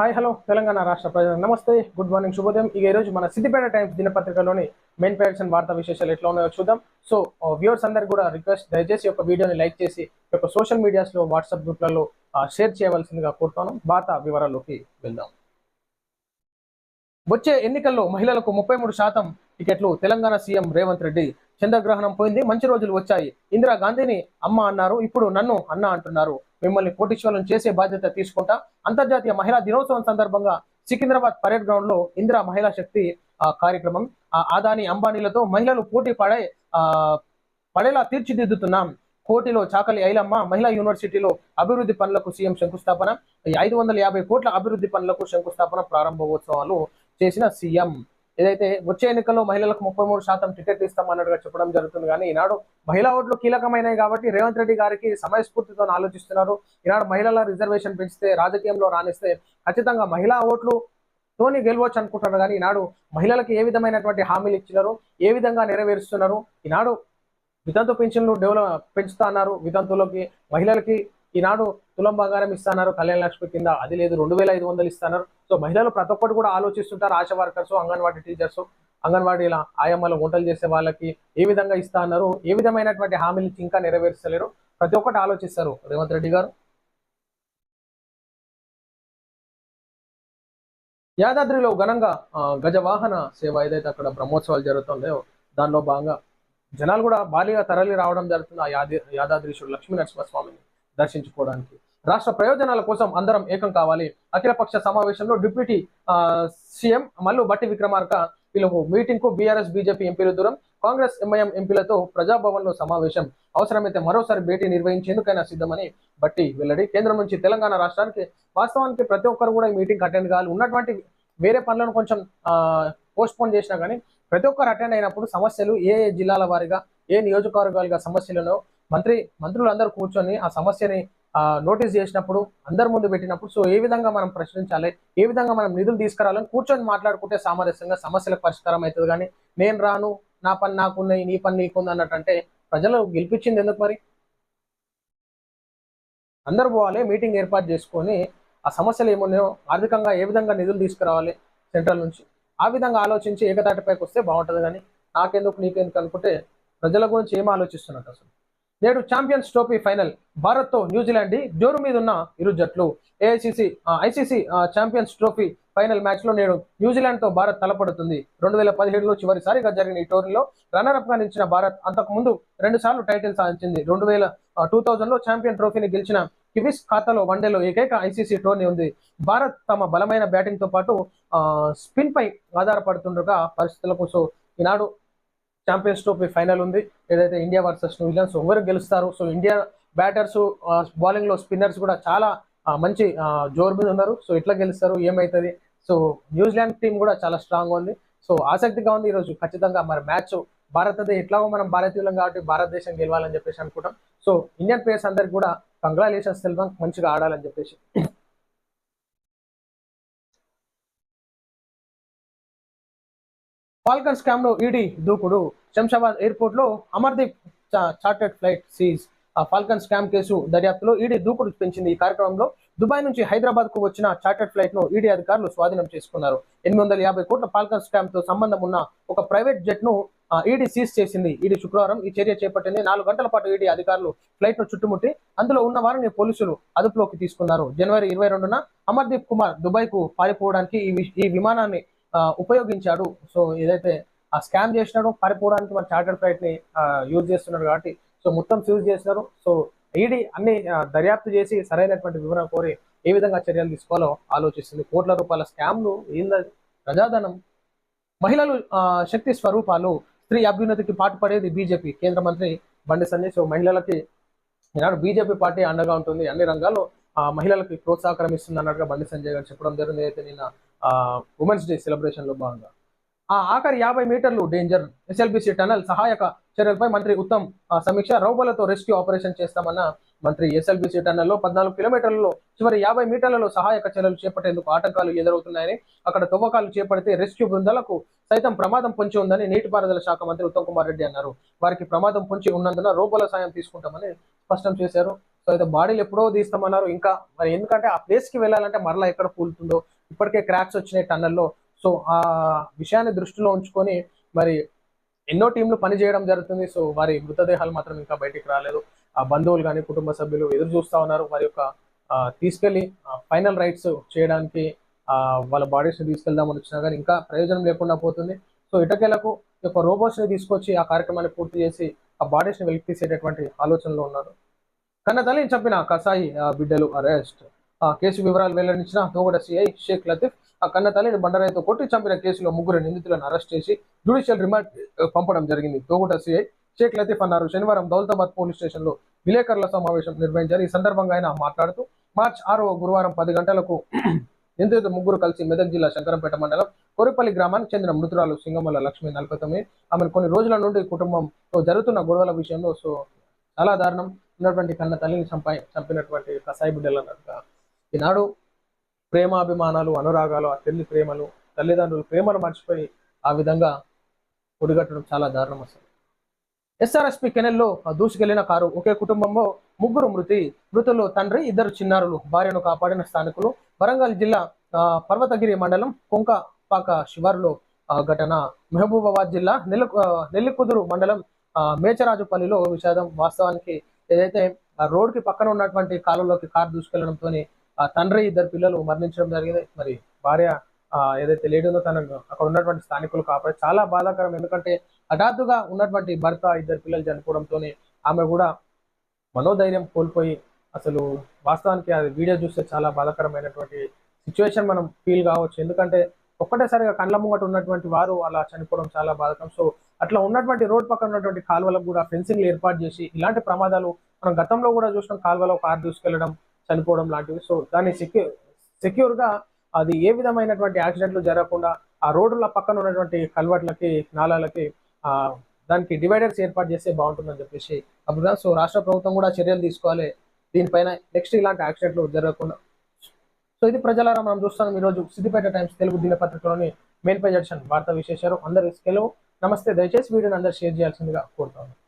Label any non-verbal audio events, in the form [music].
Hi hello Telangana రాష్ట్ర ప్రజలు నమస్తే. గుడ్ మార్నింగ్ శుభోదయం. ఇక ఈరోజు మన సిద్దిపేట టైమ్స్ దినపత్రికలోని మెయిన్ పేరెంట్స్ అండ్ వార్తా విశేషాలు ఎట్లా ఉన్నాయో చూద్దాం. సో వ్యూవర్స్ అందరు కూడా రిక్వెస్ట్ దయచేసి ఒక వీడియోని లైక్ చేసి ఒక యొక్క సోషల్ మీడియాస్లో వాట్సాప్ గ్రూప్లలో షేర్ చేయవలసిందిగా కోరుతాను వార్తా వివరాల్లోకి వెళ్దాం. వచ్చే ఎన్నికల్లో మహిళలకు ముప్పై మూడు శాతం టికెట్లు తెలంగాణ సీఎం రేవంత్ రెడ్డి చంద్రగ్రహణం పోయింది మంచి రోజులు వచ్చాయి. ఇందిరా గాంధీని అమ్మ అన్నారు ఇప్పుడు నన్ను అన్న అంటున్నారు. మిమ్మల్ని కోటీశ్వరం చేసే బాధ్యత తీసుకుంటా. అంతర్జాతీయ మహిళా దినోత్సవం సందర్భంగా సికింద్రాబాద్ పరేడ్ గ్రౌండ్లో ఇందిరా మహిళా శక్తి కార్యక్రమం. ఆదాని అదాని అంబానీలతో మహిళలు పోటీ పడే ఆ, పడేలా తీర్చిదిద్దుతున్నాం. కోటిలో చాకలి ఐలమ్మ మహిళా యూనివర్సిటీలో అభివృద్ధి పనులకు సీఎం శంకుస్థాపన. ఐదు వందల యాభై కోట్ల అభివృద్ధి పనులకు శంకుస్థాపన ప్రారంభోత్సవాలు చేసిన సీఎం. ఏదైతే వచ్చే ఎన్నికల్లో మహిళలకు ముప్పై మూడు శాతం టికెట్ ఇస్తామన్నట్టుగా చెప్పడం జరుగుతుంది. కానీ ఈనాడు మహిళా ఓట్లు కీలకమైనవి కాబట్టి రేవంత్ రెడ్డి గారికి సమయస్ఫూర్తితో ఆలోచిస్తున్నారు. ఈనాడు మహిళల రిజర్వేషన్ పెంచితే రాజకీయంలో రాణిస్తే ఖచ్చితంగా మహిళా ఓట్లు తోని గెలవచ్చు అనుకుంటున్నారు. కానీ ఈనాడు మహిళలకు ఏ విధమైనటువంటి హామీలు ఇచ్చినారు? ఏ విధంగా నెరవేరుస్తున్నారు? ఈనాడు వితంతు పెన్షన్లు డెవలప్ పెంచుతా అన్నారు. వితంతులకి మహిళలకి ఈనాడు తులం బంగారం ఇస్తున్నారు కళ్యాణ లక్ష్మి కింద అది లేదు రెండు వేల ఐదు వందలు ఇస్తున్నారు. సో మహిళలు ప్రతి ఒక్కటి కూడా ఆలోచిస్తుంటారు ఆశా వర్కర్స్ అంగన్వాడీ టీచర్స్ అంగన్వాడీల ఆయమ్మలు వంటలు చేసే వాళ్ళకి ఏ విధంగా ఇస్తా అన్నారు ఏ విధమైనటువంటి హామీలు ఇంకా నెరవేర్చలేరు ప్రతి ఒక్కటి ఆలోచిస్తారు. రేవంత్ రెడ్డి గారు. యాదాద్రిలో ఘనంగా గజవాహన సేవ ఏదైతే అక్కడ బ్రహ్మోత్సవాలు జరుగుతుందో దానిలో భాగంగా జనాలు కూడా భారీగా తరలి రావడం జరుగుతుంది ఆ యాది యాదాద్రీశ్వరుడు లక్ష్మీ నరసింహస్వామిని దర్శించుకోవడానికి. రాష్ట్ర ప్రయోజనాల కోసం అందరం ఏకం కావాలి. అఖిలపక్ష సమావేశంలో డిప్యూటీ సీఎం మల్లు బట్టి విక్రమార్క పిలుపు మీటింగ్కు బీఆర్ఎస్ బీజేపీ ఎంపీలు దూరం కాంగ్రెస్ ఎంఐఎం ఎంపీలతో ప్రజాభవన్లో సమావేశం. అవసరమైతే మరోసారి భేటీ నిర్వహించేందుకైనా సిద్ధమని బట్టి వెల్లడి. కేంద్రం నుంచి తెలంగాణ రాష్ట్రానికి వాస్తవానికి ప్రతి ఒక్కరు కూడా ఈ మీటింగ్ అటెండ్ కావాలి. ఉన్నటువంటి వేరే పనులను కొంచెం పోస్ట్ పోన్ చేసినా కానీ ప్రతి ఒక్కరు అటెండ్ అయినప్పుడు సమస్యలు ఏ జిల్లాల వారిగా ఏ నియోజకవర్గాలుగా సమస్యలను మంత్రి మంత్రులందరూ కూర్చొని ఆ సమస్యని నోటీస్ చేసినప్పుడు అందరి ముందు పెట్టినప్పుడు సో ఏ విధంగా మనం ప్రశ్నించాలి ఏ విధంగా మనం నిధులు తీసుకురావాలని కూర్చొని మాట్లాడుకుంటే సామరస్యంగా సమస్యలకు పరిష్కారం అవుతుంది. కానీ నేను రాను నా పని నాకున్నాయి నీ పని నీకుంది అన్నట్టు అంటే ప్రజలు గెలిపించింది ఎందుకు మరి? అందరు పోవాలి మీటింగ్ ఏర్పాటు చేసుకొని ఆ సమస్యలు ఏమున్నాయో ఆర్థికంగా ఏ విధంగా నిధులు తీసుకురావాలి సెంట్రల్ నుంచి ఆ విధంగా ఆలోచించి ఏకతాటిపైకి వస్తే బాగుంటుంది. కానీ నాకెందుకు నీకెందుకు అనుకుంటే ప్రజల గురించి ఏం ఆలోచిస్తున్నట్టు అసలు? నేడు ఛాంపియన్స్ ట్రోఫీ ఫైనల్. భారత్తో న్యూజిలాండ్ జోరు మీద ఉన్న ఇరు జట్లు. AICC ICC Champions Trophy final మ్యాచ్లో నేడు న్యూజిలాండ్తో భారత్ తలపడుతుంది. రెండు వేల పదిహేడులో చివరిసారిగా జరిగిన ఈ టోర్నీలో రన్నర్ అప్గా నిలిచిన భారత్ అంతకు ముందు రెండు సార్లు టైటిల్ సాధించింది. రెండు వేల టూ థౌజండ్లో ఛాంపియన్ ట్రోఫీని గెలిచిన కివిస్ ఖాతాలో వన్డేలో ఏకైక ఐసీసీ టోర్నీ ఉంది. భారత్ తమ బలమైన బ్యాటింగ్తో పాటు స్పిన్ పై ఆధారపడుతుండగా పరిస్థితులకు సో ఈనాడు ఛాంపియన్స్ ట్రోఫీ ఫైనల్ ఉంది. ఏదైతే India versus New Zealand so ఎవరు గెలుస్తారు? సో ఇండియా బ్యాటర్స్ బౌలింగ్లో స్పిన్నర్స్ కూడా చాలా మంచి జోరు మీద ఉన్నారు. సో ఎట్లా గెలుస్తారు? ఏమవుతుంది సో న్యూజిలాండ్ టీం కూడా చాలా స్ట్రాంగ్ ఉంది. సో ఆసక్తిగా ఉంది ఈరోజు. ఖచ్చితంగా మరి మ్యాచ్ భారతదేశం ఎట్లాగో మనం భారతీయులం కాబట్టి భారతదేశం గెలవాలని చెప్పేసి అనుకుంటాం. సో ఇండియన్ ప్లేయర్స్ అందరికి కూడా కంగ్రాచులేషన్స్ తెలుదాం మంచిగా ఆడాలని చెప్పేసి. ఫాల్కన్ స్కామ్లో ఈడీ దూకుడు. శంషాబాద్ ఎయిర్పోర్ట్లో అమర్దీప్ చార్టెడ్ ఫ్లైట్ సీజ్. ఆ ఫాల్కన్ స్కామ్ కేసు దర్యాప్తులో ఈడీ దూకుడు పెంచింది. ఈ కార్యక్రమంలో దుబాయ్ నుంచి హైదరాబాద్కు వచ్చిన చార్టెడ్ ఫ్లైట్ను ఈడీ అధికారులు స్వాధీనం చేసుకున్నారు. ఎనిమిది వందల యాభై కోట్ల ఫాల్కన్ స్కామ్తో సంబంధం ఉన్న ఒక ప్రైవేట్ జెట్ను ఈడీ సీజ్ చేసింది. ఈడీ శుక్రవారం ఈ చర్య చేపట్టింది. నాలుగు గంటల పాటు ఈడీ అధికారులు ఫ్లైట్ను చుట్టుముట్టి అందులో ఉన్న వారిని పోలీసులు అదుపులోకి తీసుకున్నారు. జనవరి ఇరవై రెండున అమర్దీప్ కుమార్ దుబాయ్కు పారిపోవడానికి ఈ ఈ విమానాన్ని ఉపయోగించాడు. సో ఏదైతే ఆ స్కామ్ చేసినాడో పారిపోవడానికి మన చార్టర్డ్ ఫ్లైట్ని యూజ్ చేస్తున్నాడు కాబట్టి సో మొత్తం సీజ్ చేసినారు. సో ఈడీ అన్ని దర్యాప్తు చేసి సరైనటువంటి వివరణ కోరి ఏ విధంగా చర్యలు తీసుకోవాలో ఆలోచిస్తుంది. కోట్ల రూపాయల స్కామ్లు ఏందది ప్రజాధనం మహిళలు శక్తి స్వరూపాలు స్త్రీ అభ్యున్నతికి పాటుపడేది బీజేపీ కేంద్ర మంత్రి బండి సంజయ్. సో మహిళలకి ఈనాడు బీజేపీ పార్టీ అండగా ఉంటుంది. అన్ని రంగాల్లో ఆ, మహిళలకి ప్రోత్సాహకరం ఇస్తుంది అన్నట్టుగా బండి సంజయ్ గారు చెప్పడం జరిగింది. అయితే నిన్న ఉమెన్స్ డే సెలబ్రేషన్లో భాగంగా. ఆ ఆఖరి యాభై మీటర్లు డేంజర్ ఎస్ఎల్బిసి టనల్ సహాయక చర్యలపై మంత్రి ఉత్తమ్ సమీక్ష రౌబలతో రెస్క్యూ ఆపరేషన్ చేస్తామన్న మంత్రి ఎస్ఎల్బిసి లో పద్నాలుగు కిలోమీటర్లలో చివరి యాభై మీటర్లలో సహాయక చర్యలు చేపట్టేందుకు ఆటంకాలు ఎదురవుతున్నాయని అక్కడ తవ్వకాలు చేపడితే రెస్క్యూ బృందాలకు సైతం ప్రమాదం పొంచి ఉందని నీటిపారుదల శాఖ మంత్రి ఉత్తమ్ కుమార్ రెడ్డి అన్నారు. వారికి ప్రమాదం పొంచి ఉన్నందున రోబోల సాయం తీసుకుంటామని స్పష్టం చేశారు. సో అయితే బాడీలు ఎప్పుడో తీస్తామన్నారు. ఇంకా మరి ఎందుకంటే ఆ ప్లేస్కి వెళ్ళాలంటే మరలా ఎక్కడ కూలుతుందో ఇప్పటికే క్రాక్స్ వచ్చినాయి టన్నల్లో సో ఆ విషయాన్ని దృష్టిలో ఉంచుకొని మరి ఎన్నో టీంలు పనిచేయడం జరుగుతుంది. సో వారి మృతదేహాలు మాత్రం ఇంకా బయటికి రాలేదు. ఆ బంధువులు కానీ కుటుంబ సభ్యులు ఎదురు చూస్తా ఉన్నారు. వారి యొక్క తీసుకెళ్ళి తీసుకెళ్ళి ఫైనల్ రైట్స్ చేయడానికి వాళ్ళ బాడీస్ని తీసుకెళ్దామని వచ్చినా కానీ ఇంకా ప్రయోజనం లేకుండా పోతుంది. సో ఇటకేలకు ఈ యొక్క రోబోట్స్ని తీసుకొచ్చి ఆ కార్యక్రమాన్ని పూర్తి చేసి ఆ బాడీస్ని వెలికి తీసేటటువంటి ఆలోచనలో ఉన్నారు. కన్న తల్లి చెప్పిన కసాయి ఆ, బిడ్డలు అరెస్ట్ కేసు వివరాలు వెల్లడించిన తోగడ సిఐ షేక్ లతీఫ్ ఆ కన్న తల్లిని బండరాయితో కొట్టి చంపిన కేసులో ముగ్గురు నిందితులను అరెస్ట్ చేసి జ్యుడిషియల్ రిమాండ్ పంపడం జరిగింది. తోగుట సిఐ షేక్ లతీఫ్ అన్నారు శనివారం దౌలతాబాద్ పోలీస్ స్టేషన్లో విలేకరుల సమావేశం నిర్వహించారు. ఈ సందర్భంగా ఆయన మాట్లాడుతూ మార్చ్ ఆరో గురువారం పది గంటలకు [clears throat] నిందితులు ముగ్గురు కలిసి మెదక్ జిల్లా శంకరంపేట మండలం కొరిపల్లి గ్రామానికి చెందిన మృతురాలు సింగమల్ల లక్ష్మి నలభై తొమ్మిది ఆమెను కొన్ని రోజుల నుండి కుటుంబంతో జరుగుతున్న గొడవల విషయంలో సో చాలా దారుణం. ఉన్నటువంటి కన్న తల్లిని చంపాయి చంపినటువంటి కసాయి బిడ్డలు అన్నట్టుగా ఈనాడు ప్రేమాభిమానాలు అనురాగాలు ఆ తల్లి ప్రేమలు తల్లిదండ్రులు ప్రేమను మర్చిపోయి ఆ విధంగా ఒడిగట్టడం చాలా దారుణం అసలు. ఎస్ఆర్ఎస్పి కెనెల్లో దూసుకెళ్ళిన కారు ఒకే కుటుంబంలో ముగ్గురు మృతి మృతులు తండ్రి ఇద్దరు చిన్నారులు. భార్యను కాపాడిన స్థానికులు వరంగల్ జిల్లా ఆ, పర్వతగిరి మండలం కొంకపాక శివారులో ఆ, ఘటన. మహబూబాబాద్ జిల్లా నెల్లి నెల్లికుదురు మండలం మేచరాజుపల్లిలో విషాదం. వాస్తవానికి ఏదైతే ఆ కి పక్కన ఉన్నటువంటి కాలంలోకి కారు దూసుకెళ్ళడంతో ఆ తండ్రి ఇద్దరు పిల్లలు మరణించడం జరిగింది. మరి భార్య ఏదైతే లేడీ ఉందో తన అక్కడ ఉన్నటువంటి స్థానికులు కాపాడు చాలా బాధాకరం. ఎందుకంటే హఠాత్తుగా ఉన్నటువంటి భర్త ఇద్దరు పిల్లలు చనిపోవడంతో ఆమె కూడా మనోధైర్యం కోల్పోయి అసలు వాస్తవానికి అది వీడియో చూస్తే చాలా బాధాకరమైనటువంటి సిచ్యువేషన్ మనం ఫీల్ కావచ్చు. ఎందుకంటే ఒక్కటేసారిగా కళ్ళ ముంగట ఉన్నటువంటి వారు అలా చనిపోవడం చాలా బాధకం సో అట్లా ఉన్నటువంటి రోడ్ పక్కన ఉన్నటువంటి కాలువలకు కూడా ఫెన్సింగ్ ఏర్పాటు చేసి ఇలాంటి ప్రమాదాలు మనం గతంలో కూడా చూసిన. కాలువలో కారు దూసుకెళ్ళడం చనిపోవడం లాంటివి. సో దాన్ని సెక్యూర్ సెక్యూర్గా అది ఏ విధమైనటువంటి యాక్సిడెంట్లు జరగకుండా ఆ రోడ్ల పక్కన ఉన్నటువంటి కల్వర్ట్లకి నాలాలకి ఆ దానికి డివైడర్స్ ఏర్పాటు చేస్తే బాగుంటుందని చెప్పేసి అప్పుడు సో రాష్ట్ర ప్రభుత్వం కూడా చర్యలు తీసుకోవాలి. దీనిపైన నెక్స్ట్ ఇలాంటి యాక్సిడెంట్లు జరగకుండా. సో ఇది ప్రజలారా మనం చూస్తాం ఈరోజు సిద్దిపేట టైమ్స్ తెలుగు దినపత్రికలోని మెయిన్ పేజ్ ఎడిషన్ వార్తా విశేషాలు అందరి సెలవు నమస్తే. దయచేసి వీడియోని అందరు షేర్ చేయాల్సిందిగా కోరుతాను